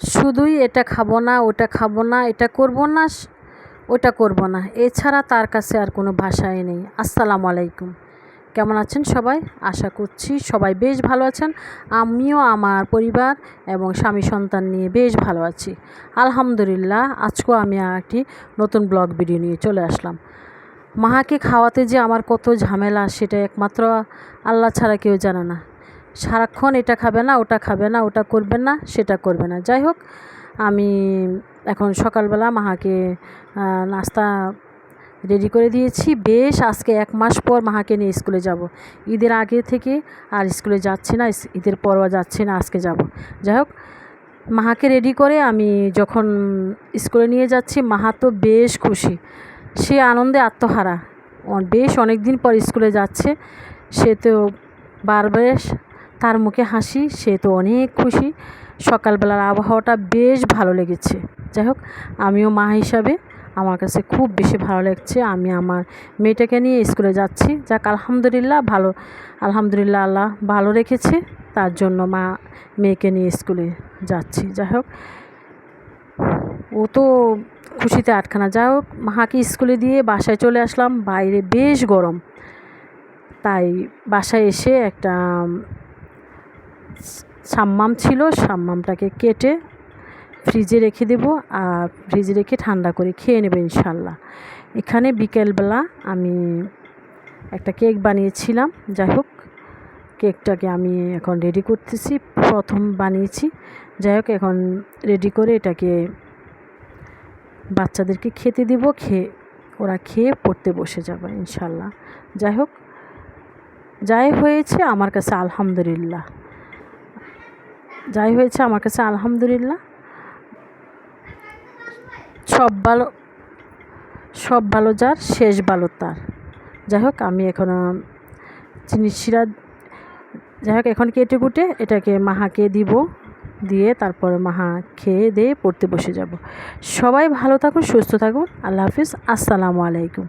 শুধুই এটা খাব না, ওটা খাব না, এটা করব না, ওটা করব না। এছাড়া তার কাছে আর কোনো ভাষাই নেই। আসসালামু আলাইকুম। কেমন আছেন সবাই? আশা করছি সবাই বেশ ভালো আছেন। আমিও, আমার পরিবার এবং স্বামী সন্তান নিয়ে বেশ ভালো আছি। আলহামদুলিল্লাহ, আজকেও আমি একটি নতুন ব্লগ ভিডিও নিয়ে চলে আসলাম। মাকে খাওয়াতে যে আমার কত ঝামেলা, সেটা একমাত্র আল্লাহ ছাড়া কেউ জানে না। সারাক্ষণ এটা খাবে না, ওটা খাবে না, ওটা করবে না, সেটা করবে না। যাই হোক, আমি এখন সকালবেলা মাহাকে নাস্তা রেডি করে দিয়েছি। বেশ, আজকে এক মাস পর মাহাকে নিয়ে স্কুলে যাব। ঈদের আগে থেকে আর স্কুলে যাচ্ছি না ঈদের পরও যাচ্ছি না, আজকে যাব। যাই হোক, মাহাকে রেডি করে আমি যখন স্কুলে নিয়ে যাচ্ছি, মাহা তো বেশ খুশি। সে আনন্দে আত্মহারা। বেশ অনেক দিন পর স্কুলে যাচ্ছে। সে তো বারবার তার মুখে হাসি, সে তো অনেক খুশি। সকালবেলার আবহাওয়াটা বেশ ভালো লেগেছে। যাই হোক, আমিও মা হিসাবে আমার কাছে খুব বেশি ভালো লাগছে। আমি আমার মেয়েটাকে নিয়ে স্কুলে যাচ্ছি। যাক, আলহামদুলিল্লাহ ভালো। আলহামদুলিল্লাহ আল্লাহ ভালো রেখেছে। তার জন্য মা মেয়েকে নিয়ে স্কুলে যাচ্ছি। যাই হোক, ও তো খুশিতে আটখানা। যাই হোক, মাকে স্কুলে দিয়ে বাসায় চলে আসলাম। বাইরে বেশ গরম। তাই বাসায় এসে একটা সাম্মাম ছিল, সাম্মামটাকে কেটে ফ্রিজে রেখে দেব আর ফ্রিজে রেখে ঠান্ডা করে খেয়ে নেবে ইনশাল্লাহ। এখানে বিকেলবেলা আমি একটা কেক বানিয়েছিলাম, যাই হোক, কেকটাকে আমি এখন রেডি করতেছি, প্রথম বানিয়েছি। যাই হোক, এখন রেডি করে এটাকে বাচ্চাদেরকে খেতে দিব, খেয়ে ওরা খেয়ে পড়তে বসে যাবে ইনশাল্লাহ। যাই হোক, যাই হয়েছে আমার কাছে আলহামদুলিল্লাহ। যাই হয়েছে আমার কাছে আলহামদুলিল্লাহ। সব ভালো সব ভালো যার, শেষ ভালো তার। যাই হোক, আমি এখন চিনি শিরা, যাই হোক, এখন কেটে কুটে এটাকে মাহাকে দিব, দিয়ে তারপরে মাহা খেয়ে দিয়ে পড়তে বসে যাব। সবাই ভালো থাকুন, সুস্থ থাকুন, আল্লাহ হাফিজ, আসসালামু আলাইকুম।